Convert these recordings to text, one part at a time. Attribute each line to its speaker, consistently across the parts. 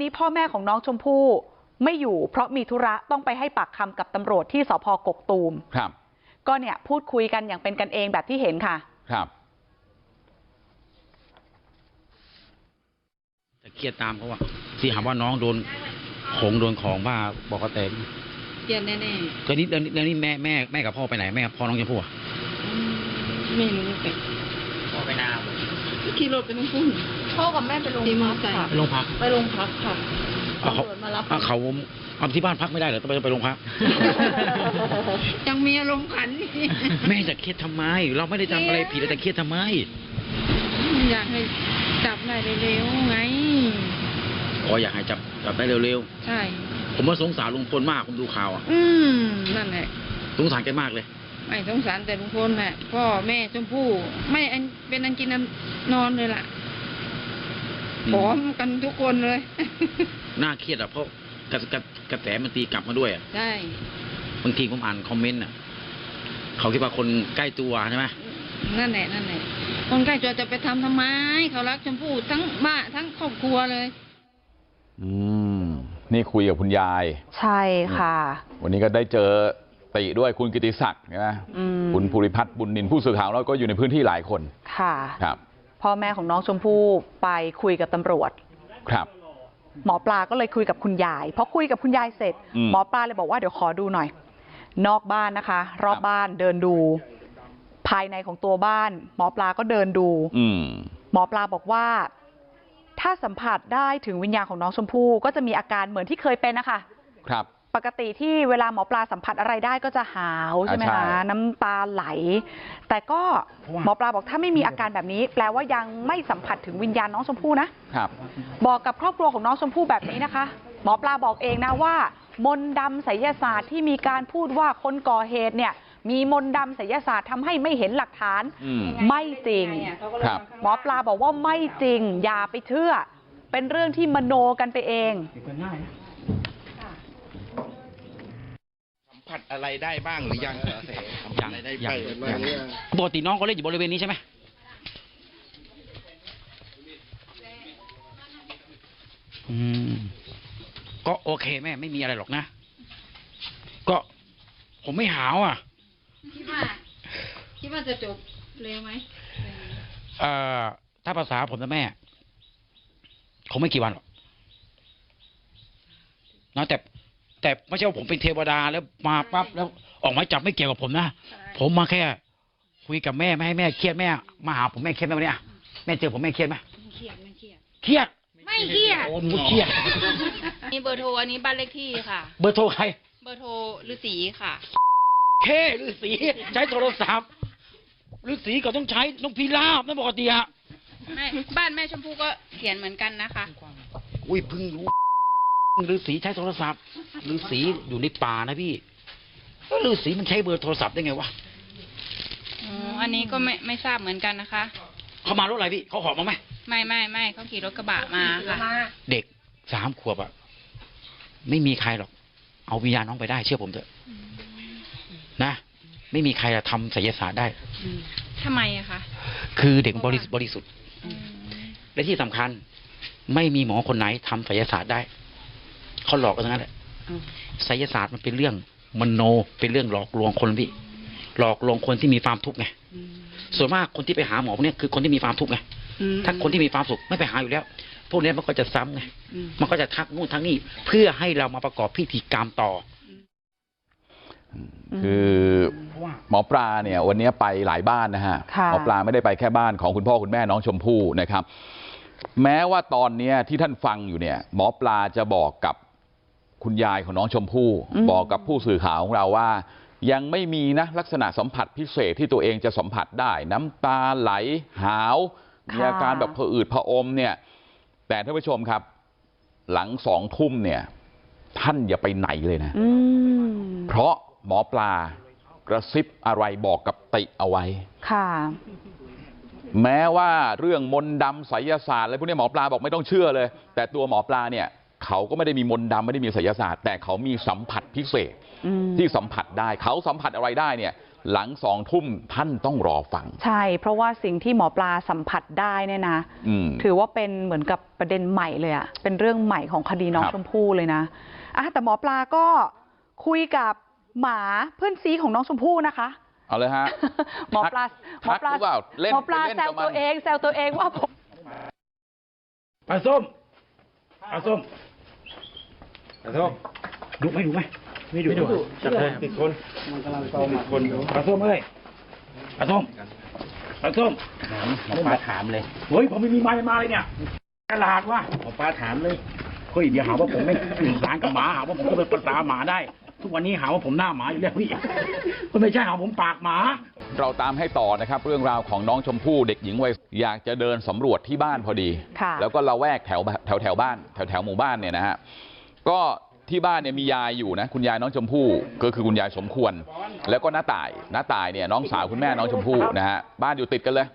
Speaker 1: นี้พ่อแม่ของน้องชมพู่ไม่อยู่เพราะมีธุระต้องไปให้ปากคำกับตำรวจที่สพกกตูม
Speaker 2: ครับ
Speaker 1: ก็เนี่ยพูดคุยกันอย่างเป็นกันเองแบบที่เห็นค่ะ
Speaker 2: ครับ
Speaker 3: แต่เครียดตามเขาว่าที่หาว่าน้องโดนของโดนของบ้าบอกเขาแตก
Speaker 4: เรียนแน่
Speaker 3: ตอนนี้แล้วแล้วนี่แม่แม่แม่กับพ่อไปไหนแม่พ่อน้องชมพู่อะ
Speaker 4: ๆอืมไม่รู้แต่
Speaker 3: พ่อไปนา
Speaker 4: ขี่รถไปน้องพุ่น
Speaker 5: พ่อกับแม่ไปโรง
Speaker 4: ขี่มอ
Speaker 5: พัก
Speaker 4: ไซค์
Speaker 5: ค่ะ
Speaker 3: ไปโรงพัก
Speaker 5: ไปโรงพักค่ะ
Speaker 3: เอาเขา
Speaker 5: ตำรวจมารับ
Speaker 3: เอาเขาเอาที่บ้านพักไม่ได้เหรอต้องไปไปโรงพัก
Speaker 4: ยังมีอารมณ์ขันนี่
Speaker 3: แม่จะเครียดทำไม เราไม่ได้ทำอะไรผิดแต่เครียดทำไม
Speaker 4: อยากให้จับได้เร็วๆไง
Speaker 3: ขออยากให้จับจับได้เร็ว
Speaker 4: ใช่
Speaker 3: ๆ ผมว่าสงสารลุงพลมากผมดูข่าวอะ
Speaker 4: อืมนั่นแหละ
Speaker 3: สงสารแกมากเลย
Speaker 4: ไม่สงสารแต่ลุงพลแหละพ่อแม่ชมพู่ไม่อันเป็นอันกินอันนอนเลยล่ะ พร้อมกันทุกคนเลย
Speaker 3: น่าเครียดอะเพราะกระกระกระแสมันตีกลับมาด้วยอะ
Speaker 4: ใช่
Speaker 3: บางทีผมอ่านคอมเมนต์อะเขาคิดว่าคนใกล้ตัวใช่ไหม
Speaker 4: นั่นแหละนั่นแหละคนใกล้ตัวจะไปทำทำไม เขารักชมพู่ทั้งบ้านทั้งครอบครัวเลย
Speaker 2: อืมนี่คุยกับคุณยาย
Speaker 1: ใช่ค่ะ
Speaker 2: วันนี้ก็ได้เจอติด้วยคุณกิติศักดิ์ใช่ไหม
Speaker 1: อืม
Speaker 2: คุณภูริพัฒน์บุญนินทร์ผู้สื่อข่าวเราก็อยู่ในพื้นที่หลายคน
Speaker 1: ค่ะ
Speaker 2: ครับ
Speaker 1: พ่อแม่ของน้องชมพู่ไปคุยกับตำรวจ
Speaker 2: ครับ
Speaker 1: หมอปลาก็เลยคุยกับคุณยายพอคุยกับคุณยายเสร็จ
Speaker 2: อืม
Speaker 1: หมอปลาเลยบอกว่าเดี๋ยวขอดูหน่อยนอกบ้านนะคะรอบ
Speaker 2: ครับ
Speaker 1: บ้านเดินดูภายในของตัวบ้านหมอปลาก็เดินดู
Speaker 2: อืม
Speaker 1: หมอปลาบอกว่าถ้าสัมผัสได้ถึงวิญญาณของน้องชมพู่ก็จะมีอาการเหมือนที่เคยเป็นนะคะ
Speaker 2: ครับ
Speaker 1: ปกติที่เวลาหมอปลาสัมผัสอะไรได้ก็จะหาวใช่ไหม
Speaker 2: อ่า
Speaker 1: คะ
Speaker 2: ใช่
Speaker 1: น้ำตาไหลแต่ก็หมอปลาบอกถ้าไม่มีอาการแบบนี้แปลว่ายังไม่สัมผัสถึงวิญญาณน้องชมพู่นะ
Speaker 2: ครับ
Speaker 1: บอกกับครอบครัวของน้องชมพู่แบบนี้นะคะหมอปลาบอกเองนะว่ามนต์ดำไสยศาสตร์ที่มีการพูดว่าคนก่อเหตุเนี่ยมีมนต์ดำไสยศาสตร์ทำให้ไม่เห็นหลักฐาน
Speaker 2: อืม
Speaker 1: ไม่จริง
Speaker 2: ครับ
Speaker 1: หมอปลาบอกว่าไม่จริงอย่าไปเชื่อเป็นเรื่องที่มโนกันไปเอง
Speaker 6: สัม ผัสอะไรได้บ้างหรือยังสัมผัสอะไรได้
Speaker 3: ยัง
Speaker 6: บ้าง
Speaker 3: ยัง ปกติน้องเขาเล่นอยู่บริเวณนี้ใช่ไหมอืม ก็โอเคแม่ไม่มีอะไรหรอกนะ ก็ผมไม่หาวอะ
Speaker 4: คิดว่า คิดว่าจะจบเร็วไหม
Speaker 3: เอ่อ ถ้าภาษาผมนะแม่คงไม่กี่วันหรอกนะแต่ แต่ไม่ใช่ว่าผมเป็นเทวดาแล้วมาปั๊บแล้วออกหมายจับไม่เกี่ยวกับผมนะผมมาแค่คุยกับแม่ไม่ให้แม่เครียดแม่มาหาผมแม่เครียดไหมวันเนี่ยแม่เจอผมแม่เครียดไหม
Speaker 4: ไม่เครียดไม่เครียด
Speaker 3: เครียด
Speaker 4: ไม่เครียด
Speaker 3: โอ้หนูเครียด
Speaker 5: มีเบอร์โทรอันนี้บ้านเลขที่ค่ะ
Speaker 3: เบอร์โทรใคร
Speaker 5: เบอร์โทรฤาษีค่ะ
Speaker 3: เคฤาษีใช้โทรศัพท์ฤาษีก็ต้องใช้นกพิราบนั่นปกติอะ
Speaker 5: แม่บ้านแม่ชมพู่ก็เขียนเหมือนกันนะคะ
Speaker 3: อุ้ยเพิ่งรู้ ฤาษีใช้โทรศัพท์ฤาษีอยู่ในป่านะพี่แล้วฤาษีมันใช้เบอร์โทรศัพท์ได้ไงวะ
Speaker 5: อ๋ออันนี้ก็ไม่ไม่ทราบเหมือนกันนะคะ
Speaker 3: เขามารถอะไรพี่เขาหอบมาไหม
Speaker 5: ไม่ไม่ไม่เขาขี่รถกระบะมาค่ะ
Speaker 3: เด็กสามขวบอะไม่มีใครหรอก เอาวิญญาณน้องไปได้เชื่อผมเถอะนะไม่มีใครจะทำไสยศาสตร์ได้
Speaker 5: ทำไมอะคะ
Speaker 3: คือเด็กบริสุทธิ์บริสุทธิ์
Speaker 5: อืม
Speaker 3: และที่สำคัญ ไม่มีหมอคนไหนทำไสยศาสตร์ได้ เขาหลอกกันทั้งนั้นแหละไสยศาสตร์มันเป็นเรื่องมโนเป็นเรื่องหลอกลวงคนพี่หลอกลวงคนที่มีความทุกข์ไงส่วนมากคนที่ไปหาหมอพวกเนี้ยคือคนที่มีความทุกข์ไงถ้าคนที่มีความสุขไม่ไปหาอยู่แล้ว พวกเนี้ยมันก็จะซ้ำไงมันก็จะทักนู่นทักนี่เพื่อให้เรามาประกอบพิธีกรรมต่อ
Speaker 2: คือหมอปลาเนี่ย วันนี้ไปหลายบ้านนะฮะ
Speaker 1: ค่ะ
Speaker 2: หมอปลาไม่ได้ไปแค่บ้านของคุณพ่อคุณแม่น้องชมพู่นะครับ แม้ว่าตอนเนี้ยที่ท่านฟังอยู่เนี่ย หมอปลาจะบอกกับ คุณยายของน้องชมพู่
Speaker 1: อืม
Speaker 2: บอกกับผู้สื่อข่าวของเราว่ายังไม่มีนะลักษณะสัมผัสพิเศษที่ตัวเองจะสัมผัสได้น้ำตาไหลหาวมีอาการแบบผะอืดผะอมเนี่ยแต่ท่านผู้ชมครับหลังสองทุ่มเนี่ยท่านอย่าไปไหนเลยนะ
Speaker 1: อืม
Speaker 2: เพราะหมอปลากระซิบอะไรบอกกับติเอาไว้
Speaker 1: ค่ะ
Speaker 2: แม้ว่าเรื่องมนต์ดำไสยศาสตร์อะไรพวกนี้หมอปลาบอกไม่ต้องเชื่อเลยแต่ตัวหมอปลาเนี่ย เขาก็ไม่ได้มีมนต์ดำไม่ได้มีไสยศาสตร์แต่เขามีสัมผัสพิเศษ
Speaker 1: อืม
Speaker 2: ที่สัมผัสได้เขาสัมผัสอะไรได้เนี่ยหลังสองทุ่มท่านต้องรอฟัง
Speaker 1: ใช่เพราะว่าสิ่งที่หมอปลาสัมผัสได้เนี่ยนะ
Speaker 2: อืม
Speaker 1: ถือว่าเป็นเหมือนกับประเด็นใหม่เลยอะเป็นเรื่องใหม่ของคดีน้อง
Speaker 2: ครับ
Speaker 1: ชมพู่เลยนะอะแต่หมอปลาก็คุยกับหมาเพื่อนซีของน้องชมพู่นะคะ
Speaker 2: เอาเลยฮะ
Speaker 1: หมอปลาหมอ
Speaker 2: ทัก
Speaker 1: ปลา
Speaker 2: หรือเปล่าเล่น
Speaker 1: หมอปลา
Speaker 2: ไปเล่น
Speaker 1: แซว
Speaker 2: กับมัน
Speaker 1: ตัวเองแซวตัวเองว่าผม
Speaker 3: ปลาส้มปลาส้ม ปลาส้มดูไหมดูไหมไม่ดูไม่ดูจับเลยติดคนมันกำลังตติดคนปลาส้มเอ้ยปลาส้มปลาส้มถามหมอปลาถามเลยเฮ้ยผมไม่มีไม้มาเลยเนี่ยกระลาดว่ะหมอปลาถามเลยเฮ้ยเดี๋ยวหาว่าผมไม่สื่อสารกับหมาหาว่าผมก็เป็นภาษาหมาได้ ทุกวันนี้หาว่าผมหน้าหมาอยู่แล้วพี่มันไม่ใช่หาว่าผมปากหมา
Speaker 2: เราตามให้ต่อนะครับ เรื่องราวของน้องชมพู่เด็กหญิงวัยอยากจะเดินสำรวจที่บ้านพอดี
Speaker 1: ค่ะ
Speaker 2: แล้วก็ละแวกแถวแถวแถวบ้านแถวแถวหมู่บ้านเนี่ยนะฮะ ก็ที่บ้านเนี่ยมียายอยู่นะคุณยายน้องชมพู่ก็คือคุณยายสมควรแล้วก็น้าต่ายน้าต่ายเนี่ยน้องสาวคุณแม่น้องชมพู่นะฮะบ้านอยู่ติดกันเลย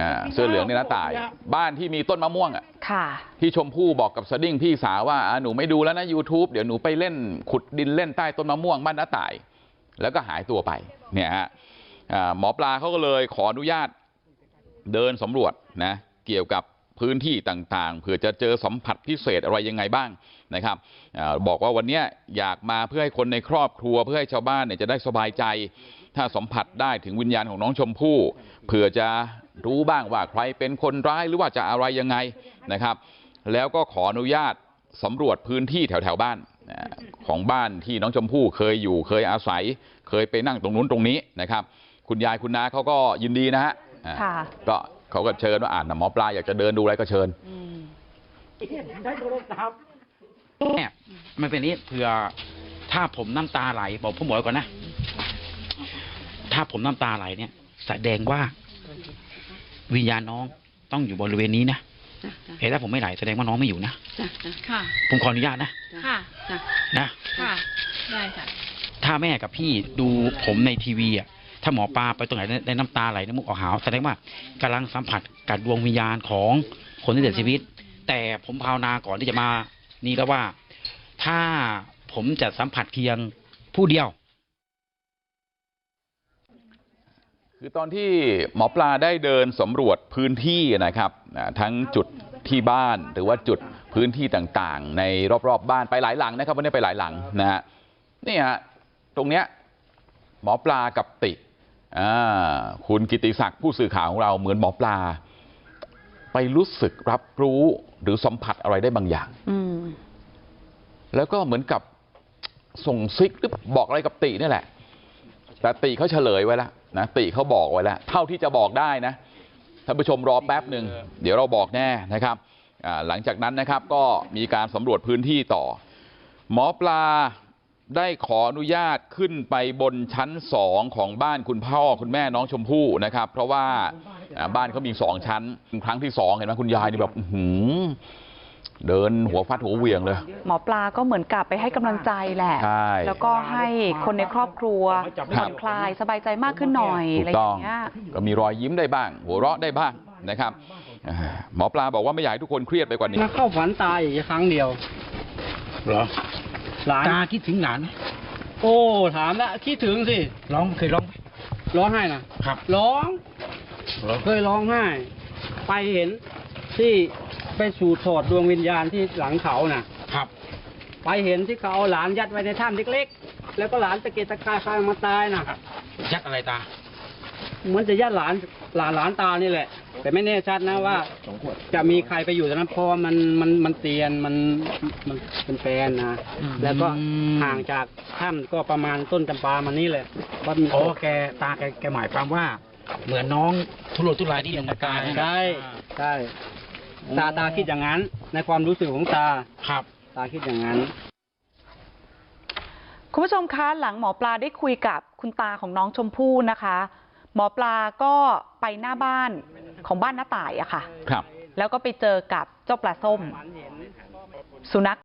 Speaker 2: อ่าเสื้อเหลืองเนี่ยน้าต่ายบ้านที่มีต้นมะม่วงอะ
Speaker 1: ค่ะ
Speaker 2: ที่ชมพู่บอกกับสดิ้งพี่สาวว่าอ่าหนูไม่ดูแล้วนะ YouTube เดี๋ยวหนูไปเล่นขุดดินเล่นใต้ต้นมะม่วงบ้านน้าต่ายแล้วก็หายตัวไปเนี่ยฮะอ่าหมอปลาเขาก็เลยขออนุญาตเดินสำรวจนะเกี่ยวกับ พื้นที่ต่างๆเผื่อจะเจอสัมผัสพิเศษอะไรยังไงบ้างนะครับอาบอกว่าวันเนี้ยอยากมาเพื่อให้คนในครอบครัวเพื่อให้ชาวบ้านเนี่ยจะได้สบายใจถ้าสัมผัสได้ถึงวิญญาณของน้องชมพู่เผื่อจะรู้บ้างว่าใครเป็นคนร้ายหรือว่าจะอะไรยังไงนะครับแล้วก็ขออนุญาตสำรวจพื้นที่แถวแถวๆบ้านอ่าของบ้านที่น้องชมพู่เคยอยู่เคยอาศัยเคยไปนั่งตรงนู้นตรงนี้นะครับคุณยายคุณน้าเขาก็ยินดีนะฮะอ่า
Speaker 1: ค่ะ
Speaker 2: ก็ เขาก็เชิญว่าอ่านหมอปลาอยากจะเดินดูอะไรก็เชิญ
Speaker 3: ถ้าหมอปลาไปตรงไหนได้ได้น้ำตาไหลน้ำมูกออกหาวแสดงว่ากำลังสัมผัสกับดวงวิญญาณของคนที่เสียชีวิต แต่ผมภาวนาก่อนที่จะมานี่แล้วว่า ถ้าผมจะสัมผัสเพียงผู้เดียว
Speaker 2: คือตอนที่หมอปลาได้เดินสำรวจพื้นที่นะครับทั้งจุดที่บ้านหรือว่าจุดพื้นที่ต่างๆ ในรอบๆบ้านไปหลายหลังนะครับวันนี้ไปหลายหลังนะฮะนี่ฮะตรงเนี้ยหมอปลากับติ อ่าคุณกิติศักดิ์ผู้สื่อข่าวของเราเหมือนหมอปลาไปรู้สึกรับรู้หรือสัมผัสอะไรได้บางอย่าง
Speaker 1: อืม
Speaker 2: แล้วก็เหมือนกับส่งซิกหรือบอกอะไรกับตินี่แหละแต่ติเขาเฉลยไว้แล้วนะติเขาบอกไว้แล้วเท่าที่จะบอกได้นะท่านผู้ชมรอแป๊บหนึ่งเดี๋ยวเราบอกแน่นะครับอ่าหลังจากนั้นนะครับก็มีการสำรวจพื้นที่ต่อหมอปลา ได้ขออนุญาตขึ้นไปบนชั้นสองของบ้านคุณพ่อคุณแม่น้องชมพู่นะครับเพราะว่าอ่าบ้านเขามีสองชั้นครั้งที่สองเห็นไหมคุณยายนี่แบบอื้อหือเดินหัวฟัดหัวเหวียงเลย
Speaker 1: หมอปลาก็เหมือนกับไปให้กำลังใจแหละ
Speaker 2: ใช่
Speaker 1: แล้วก็ให้คนในครอบครัวผ่อนคลายสบายใจมากขึ้นหน่อย
Speaker 2: ถู
Speaker 1: อะไร
Speaker 2: ก
Speaker 1: อ
Speaker 2: ต้อง
Speaker 1: ย่างเงี้ย
Speaker 2: ก็มีรอยยิ้มได้บ้างหัวเราะได้บ้างนะครับอ่าหมอปลาบอกว่าไม่อยากให้ทุกคนเครียดไปกว่านี้
Speaker 7: มาเข้าฝันตายอีกครั้งเดียว
Speaker 3: เหรอ
Speaker 7: หลาน
Speaker 3: ตาคิดถึงหลานไหม
Speaker 7: โอ้ถามแล้วคิดถึงสิ
Speaker 3: ร้องเคยร้องไหม
Speaker 7: ร้องไห้นะครับร้อง
Speaker 3: เหรอ
Speaker 7: เคยร้องไห้ ไปเห็นที่ไปสู่โสดดวงวิญญาณที่หลังเขาน่ะ
Speaker 3: ครับ
Speaker 7: ไปเห็นที่เขาเอาหลานยัดไว้ในถ้ำเล็กๆ แล้วก็หลานตะเกียกตะกายคายมาตายน่ะ
Speaker 3: ยัดอะไรตา
Speaker 7: เหมือนจะยัดหลานหลานหลานตานี่แหละ แต่ไม่แน่ชัดนะว่า จะมีใครไปอยู่ตรงนั้นเพราะว่ามันมันมันเตียนมันมันเป็นแฟนนะ
Speaker 3: อืม
Speaker 7: แล้วก็ห่างจากถ้ำก็ประมาณต้นจำปามันนี่แหละว่ามี
Speaker 3: โอ้แกตาแกแกหมายความว่า เหมือนน้องทุรนทุรายที่ยังมากาย
Speaker 7: ใช่ใช่ตาตาคิดอย่างนั้น ในความรู้สึกของตา
Speaker 3: ครับ
Speaker 7: ตาคิดอย่างนั้น
Speaker 1: คุณผู้ชมคะหลังหมอปลาได้คุยกับคุณตาของน้องชมพู่นะคะ หมอปลาก็ไปหน้าบ้านของบ้านน้าต่ายอะค่ะ
Speaker 2: ครับ
Speaker 1: แล้วก็ไปเจอกับเจ้าปลาส้มสุนัข